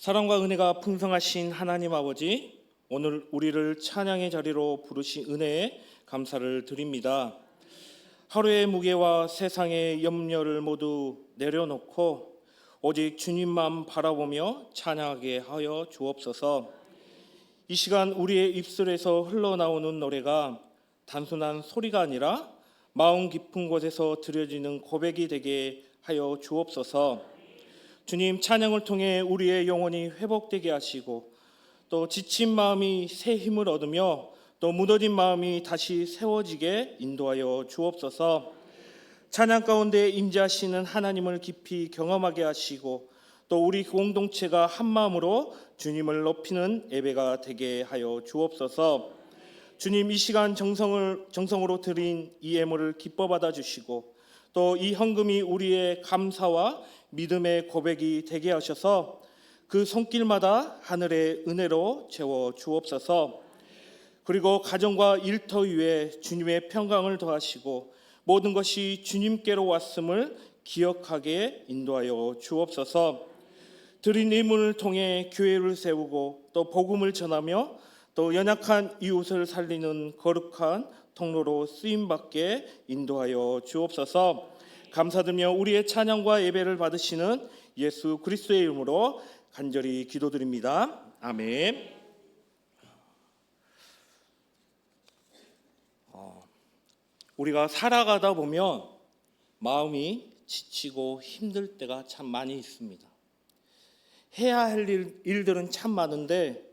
사랑과 은혜가 풍성하신 하나님 아버지, 오늘 우리를 찬양의 자리로 부르신 은혜에 감사를 드립니다. 하루의 무게와 세상의 염려를 모두 내려놓고 오직 주님만 바라보며 찬양하게 하여 주옵소서. 이 시간 우리의 입술에서 흘러나오는 노래가 단순한 소리가 아니라 마음 깊은 곳에서 들려지는 고백이 되게 하여 주옵소서. 주님 찬양을 통해 우리의 영혼이 회복되게 하시고 또 지친 마음이 새 힘을 얻으며 또 무너진 마음이 다시 세워지게 인도하여 주옵소서. 찬양 가운데 임재하시는 하나님을 깊이 경험하게 하시고 또 우리 공동체가 한 마음으로 주님을 높이는 예배가 되게 하여 주옵소서. 주님 이 시간 정성을 정성으로 드린 이 예물을 기뻐 받아 주시고 또 이 헌금이 우리의 감사와 믿음의 고백이 되게 하셔서 그 손길마다 하늘의 은혜로 채워 주옵소서. 그리고 가정과 일터 위에 주님의 평강을 더하시고 모든 것이 주님께로 왔음을 기억하게 인도하여 주옵소서. 드린 예물을 통해 교회를 세우고 또 복음을 전하며 또 연약한 이웃을 살리는 거룩한 통로로 쓰임 받게 인도하여 주옵소서. 감사드리며 우리의 찬양과 예배를 받으시는 예수 그리스도의 이름으로 간절히 기도드립니다. 아멘. 어, 우리가 살아가다 보면 마음이 지치고 힘들 때가 참 많이 있습니다. 해야 할 일, 일들은 참 많은데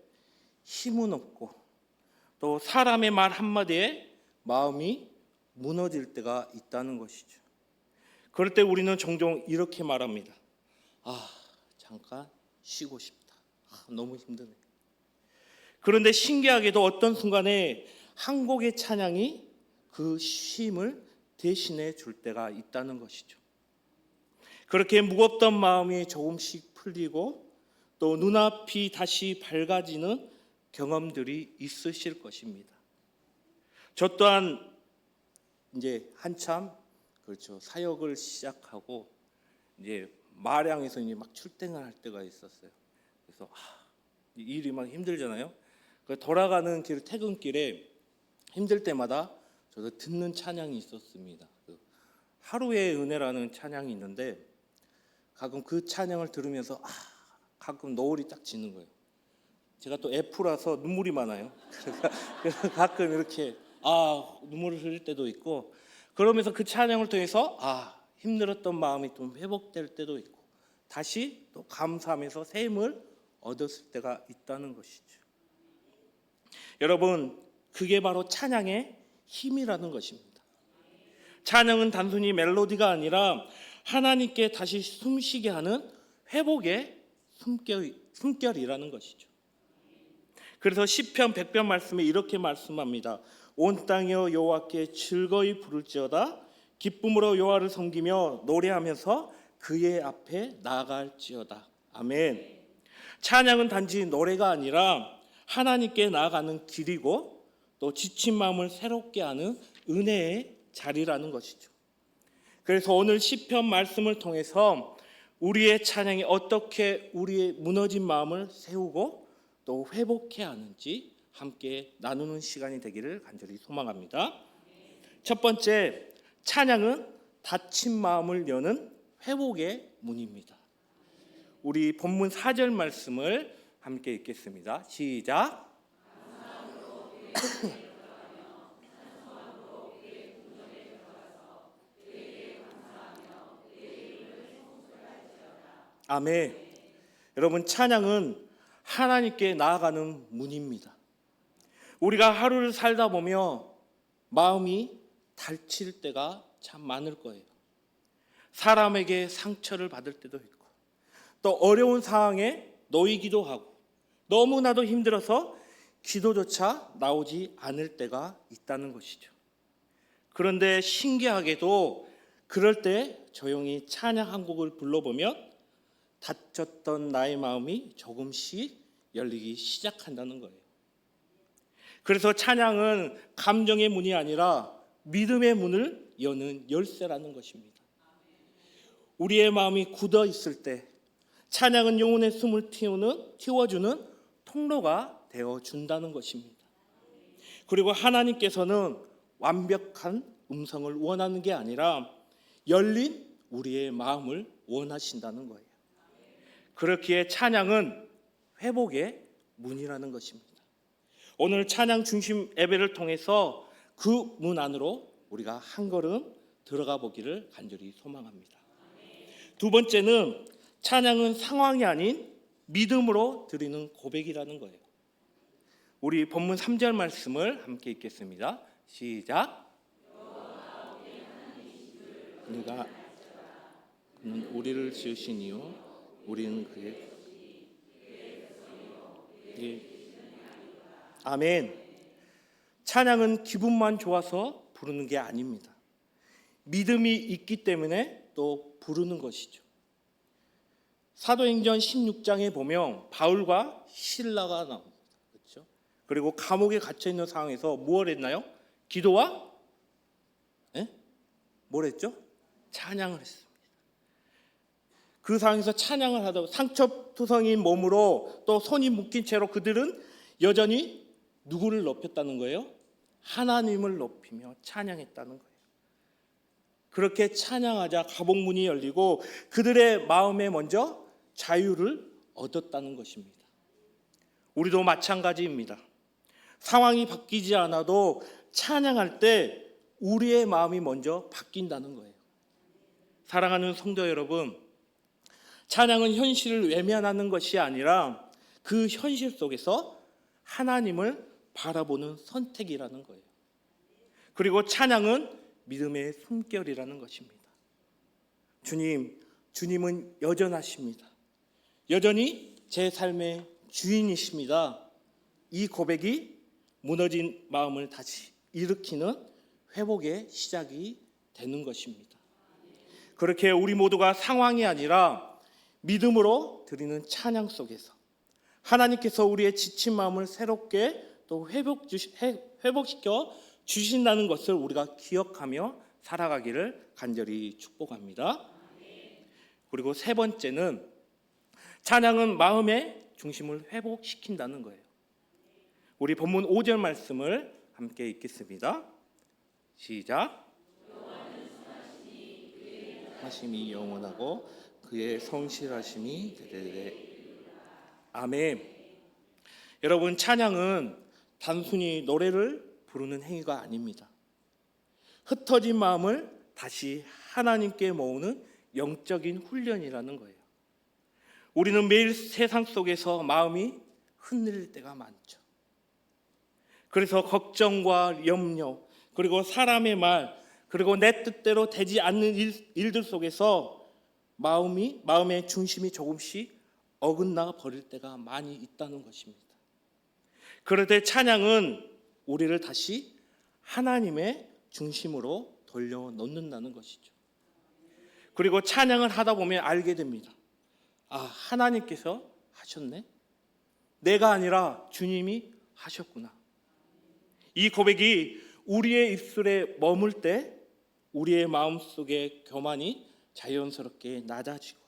힘은 없고 또 사람의 말 한마디에 마음이 무너질 때가 있다는 것이죠. 그럴 때 우리는 종종 이렇게 말합니다. 아, 잠깐 쉬고 싶다. 아, 너무 힘드네. 그런데 신기하게도 어떤 순간에 한 곡의 찬양이 그 쉼을 대신해 줄 때가 있다는 것이죠. 그렇게 무겁던 마음이 조금씩 풀리고 또 눈앞이 다시 밝아지는 경험들이 있으실 것입니다. 저 또한 이제 한참 그렇죠 사역을 시작하고 이제 마량에서 이제 막 출퇴근을 할 때가 있었어요. 그래서 아, 이 일이 막 힘들잖아요. 그 돌아가는 길 퇴근길에 힘들 때마다 저도 듣는 찬양이 있었습니다. 그 하루의 은혜라는 찬양이 있는데 가끔 그 찬양을 들으면서 아, 가끔 노을이 딱 지는 거예요. 제가 또 F라서 눈물이 많아요. 그래서 가끔 이렇게 아 눈물을 흘릴 때도 있고 그러면서 그 찬양을 통해서 아 힘들었던 마음이 좀 회복될 때도 있고 다시 또 감사하면서 새 힘을 얻었을 때가 있다는 것이죠. 여러분 그게 바로 찬양의 힘이라는 것입니다. 찬양은 단순히 멜로디가 아니라 하나님께 다시 숨쉬게 하는 회복의 숨결, 숨결이라는 것이죠. 그래서 시편 100편 말씀에 이렇게 말씀합니다. 온 땅이여 여호와께 즐거이 부를지어다 기쁨으로 여호와를 섬기며 노래하면서 그의 앞에 나아갈지어다. 아멘. 찬양은 단지 노래가 아니라 하나님께 나아가는 길이고 또 지친 마음을 새롭게 하는 은혜의 자리라는 것이죠. 그래서 오늘 시편 말씀을 통해서 우리의 찬양이 어떻게 우리의 무너진 마음을 세우고 또 회복해야 하는지 함께 나누는 시간이 되기를 간절히 소망합니다. 첫 번째, 찬양은 다친 마음을 여는 회복의 문입니다. 우리 본문 4절 말씀을 함께 읽겠습니다. 시작. 아멘. 여러분 찬양은 하나님께 나아가는 문입니다. 우리가 하루를 살다 보며 마음이 닫힐 때가 참 많을 거예요. 사람에게 상처를 받을 때도 있고 또 어려운 상황에 놓이기도 하고 너무나도 힘들어서 기도조차 나오지 않을 때가 있다는 것이죠. 그런데 신기하게도 그럴 때 조용히 찬양 한 곡을 불러보면 닫혔던 나의 마음이 조금씩 열리기 시작한다는 거예요. 그래서 찬양은 감정의 문이 아니라 믿음의 문을 여는 열쇠라는 것입니다. 우리의 마음이 굳어 있을 때, 찬양은 영혼의 숨을 틔우는 틔워주는 통로가 되어 준다는 것입니다. 그리고 하나님께서는 완벽한 음성을 원하는 게 아니라 열린 우리의 마음을 원하신다는 거예요. 그렇기에 찬양은 회복의 문이라는 것입니다. 오늘 찬양 중심 예배를 통해서 그 문 안으로 우리가 한 걸음 들어가 보기를 간절히 소망합니다. 두 번째는 찬양은 상황이 아닌 믿음으로 드리는 고백이라는 거예요. 우리 본문 3절 말씀을 함께 읽겠습니다. 시작. 그는 우리를 지으시니요 우리는 그의 예. 아멘. 찬양은 기분만 좋아서 부르는 게 아닙니다. 믿음이 있기 때문에 또 부르는 것이죠. 사도행전 16장에 보면 바울과 신라가 나옵니다. 그렇죠? 그리고 감옥에 갇혀 있는 상황에서 무엇 했나요? 기도와 예? 뭘 했죠? 찬양을 했습니다. 그 상황에서 찬양을 하다 상처투성인 몸으로 또 손이 묶인 채로 그들은 여전히 누구를 높였다는 거예요? 하나님을 높이며 찬양했다는 거예요. 그렇게 찬양하자 가복문이 열리고 그들의 마음에 먼저 자유를 얻었다는 것입니다. 우리도 마찬가지입니다. 상황이 바뀌지 않아도 찬양할 때 우리의 마음이 먼저 바뀐다는 거예요. 사랑하는 성도 여러분, 찬양은 현실을 외면하는 것이 아니라 그 현실 속에서 하나님을 바라보는 선택이라는 거예요. 그리고 찬양은 믿음의 숨결이라는 것입니다. 주님, 주님은 여전하십니다. 여전히 제 삶의 주인이십니다. 이 고백이 무너진 마음을 다시 일으키는 회복의 시작이 되는 것입니다. 그렇게 우리 모두가 상황이 아니라 믿음으로 드리는 찬양 속에서 하나님께서 우리의 지친 마음을 새롭게 또 회복 주시, 회복시켜 주신다는 것을 우리가 기억하며 살아가기를 간절히 축복합니다. 그리고 세 번째는 찬양은 마음의 중심을 회복시킨다는 거예요. 우리 본문 5절 말씀을 함께 읽겠습니다. 시작. 하심이 영원하고 그의 성실하심이 대대대 아멘. 여러분 찬양은 단순히 노래를 부르는 행위가 아닙니다. 흩어진 마음을 다시 하나님께 모으는 영적인 훈련이라는 거예요. 우리는 매일 세상 속에서 마음이 흔들릴 때가 많죠. 그래서 걱정과 염려, 그리고 사람의 말, 그리고 내 뜻대로 되지 않는 일, 일들 속에서 마음이 마음의 중심이 조금씩 어긋나 버릴 때가 많이 있다는 것입니다. 때 찬양은 우리를 다시 하나님의 중심으로 돌려 놓는다는 것이죠. 그리고 찬양을 하다 보면 알게 됩니다. 아, 하나님께서 하셨네. 내가 아니라 주님이 하셨구나. 이 고백이 우리의 입술에 머물 때 우리의 마음속의 교만이 자연스럽게 낮아지고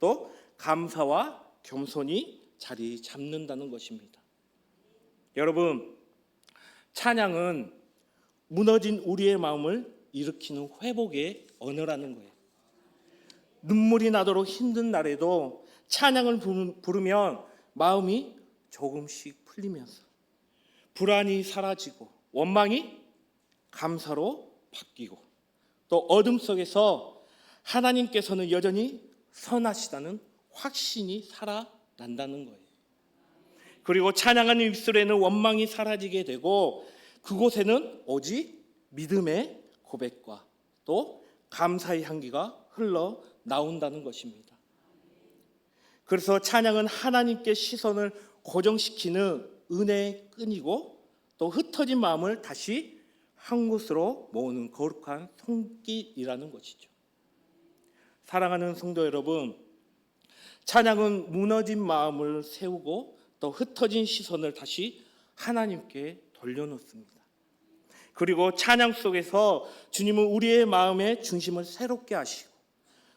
또 감사와 겸손이 자리 잡는다는 것입니다. 여러분, 찬양은 무너진 우리의 마음을 일으키는 회복의 언어라는 거예요. 눈물이 나도록 힘든 날에도 찬양을 부르면 마음이 조금씩 풀리면서 불안이 사라지고 원망이 감사로 바뀌고 또 어둠 속에서 하나님께서는 여전히 선하시다는 확신이 살아난다는 거예요. 그리고 찬양하는 입술에는 원망이 사라지게 되고 그곳에는 오직 믿음의 고백과 또 감사의 향기가 흘러 나온다는 것입니다. 그래서 찬양은 하나님께 시선을 고정시키는 은혜의 끈이고 또 흩어진 마음을 다시 한 곳으로 모으는 거룩한 손길이라는 것이죠. 사랑하는 성도 여러분, 찬양은 무너진 마음을 세우고 또 흩어진 시선을 다시 하나님께 돌려놓습니다. 그리고 찬양 속에서 주님은 우리의 마음의 중심을 새롭게 하시고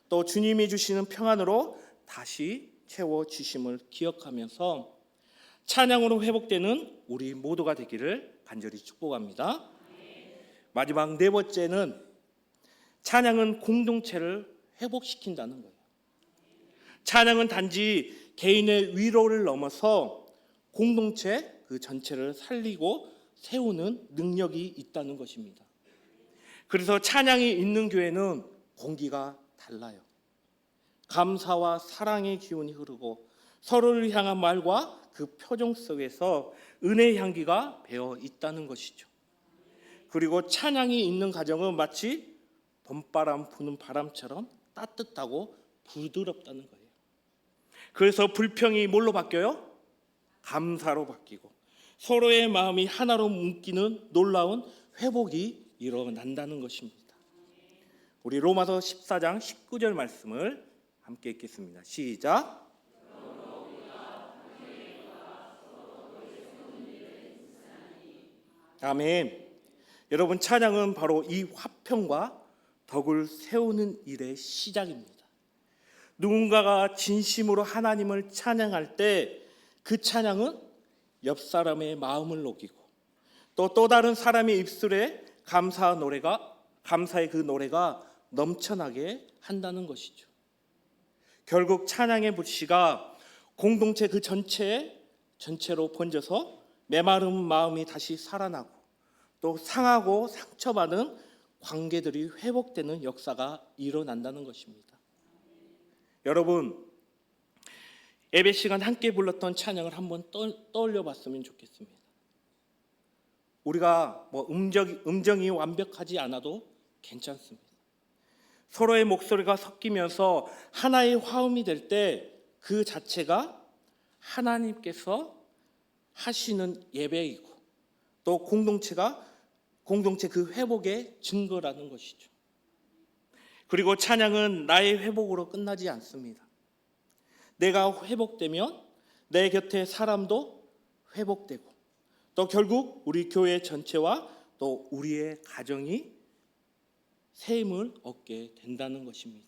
또 주님이 주시는 평안으로 다시 채워 주심을 기억하면서 찬양으로 회복되는 우리 모두가 되기를 간절히 축복합니다. 마지막 네 번째는 찬양은 공동체를 회복시킨다는 거예요. 찬양은 단지 개인의 위로를 넘어서 공동체 그 전체를 살리고 세우는 능력이 있다는 것입니다. 그래서 찬양이 있는 교회는 공기가 달라요. 감사와 사랑의 기운이 흐르고 서로를 향한 말과 그 표정 속에서 은혜의 향기가 배어 있다는 것이죠. 그리고 찬양이 있는 가정은 마치 봄바람 부는 바람처럼 따뜻하고 부드럽다는 거예요. 그래서 불평이 뭘로 바뀌어요? 감사로 바뀌고 서로의 마음이 하나로 묶이는 놀라운 회복이 일어난다는 것입니다. 우리 로마서 14장 19절 말씀을 함께 읽겠습니다. 시작. 아멘. 여러분 찬양은 바로 이 화평과 덕을 세우는 일의 시작입니다. 누군가가 진심으로 하나님을 찬양할 때 그 찬양은 옆 사람의 마음을 녹이고 또 또 다른 사람의 입술에 감사 노래가 감사의 그 노래가 넘쳐나게 한다는 것이죠. 결국 찬양의 불씨가 공동체 그 전체에 전체로 번져서 메마른 마음이 다시 살아나고 또 상하고 상처받은 관계들이 회복되는 역사가 일어난다는 것입니다. 여러분 예배 시간 함께 불렀던 찬양을 한번 떠- 떠올려 봤으면 좋겠습니다. 우리가 뭐 음정, 음정이 완벽하지 않아도 괜찮습니다. 서로의 목소리가 섞이면서 하나의 화음이 될 때 그 자체가 하나님께서 하시는 예배이고 또 공동체가 공동체 그 회복의 증거라는 것이죠. 그리고 찬양은 나의 회복으로 끝나지 않습니다. 내가 회복되면 내 곁에 사람도 회복되고 또 결국 우리 교회 전체와 또 우리의 가정이 새 힘을 얻게 된다는 것입니다.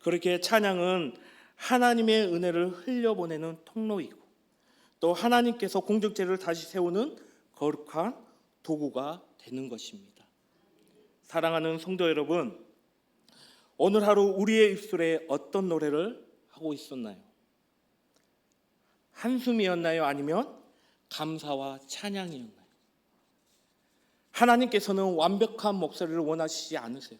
그렇게 찬양은 하나님의 은혜를 흘려보내는 통로이고 또 하나님께서 공적제를 다시 세우는 거룩한 도구가 되는 것입니다. 사랑하는 성도 여러분, 오늘 하루 우리의 입술에 어떤 노래를 하고 있었나요? 한숨이었나요? 아니면 감사와 찬양이었나요? 하나님께서는 완벽한 목소리를 원하시지 않으세요.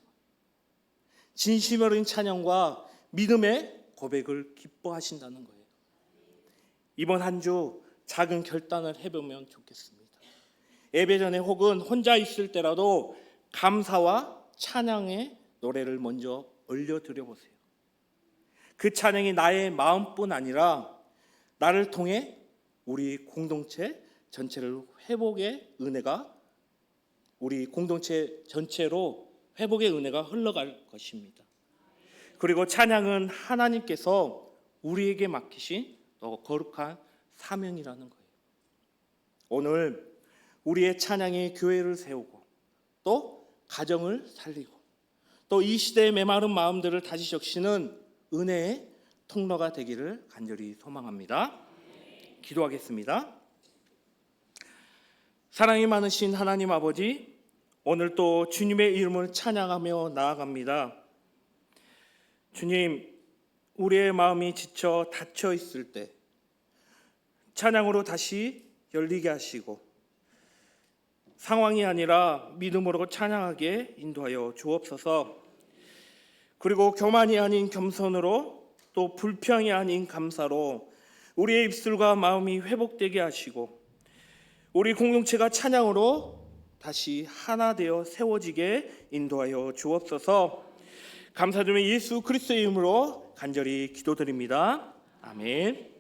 진심 어린 찬양과 믿음의 고백을 기뻐하신다는 거예요. 이번 한 주 작은 결단을 해보면 좋겠습니다. 예배 전에 혹은 혼자 있을 때라도 감사와 찬양의 노래를 먼저 올려드려 보세요. 그 찬양이 나의 마음뿐 아니라 나를 통해 우리 공동체 전체를 회복의 은혜가 우리 공동체 전체로 회복의 은혜가 흘러갈 것입니다. 그리고 찬양은 하나님께서 우리에게 맡기신 또 거룩한 사명이라는 거예요. 오늘 우리의 찬양이 교회를 세우고 또 가정을 살리고 또 이 시대의 메마른 마음들을 다시 적시는 은혜의 통로가 되기를 간절히 소망합니다. 기도하겠습니다. 사랑이 많으신 하나님 아버지, 오늘 또 주님의 이름을 찬양하며 나아갑니다. 주님, 우리의 마음이 지쳐 닫혀 있을 때 찬양으로 다시 열리게 하시고 상황이 아니라 믿음으로 찬양하게 인도하여 주옵소서. 그리고 교만이 아닌 겸손으로 또 불평이 아닌 감사로 우리의 입술과 마음이 회복되게 하시고 우리 공동체가 찬양으로 다시 하나 되어 세워지게 인도하여 주옵소서. 감사드리며 예수 그리스도의 이름으로 간절히 기도드립니다. 아멘.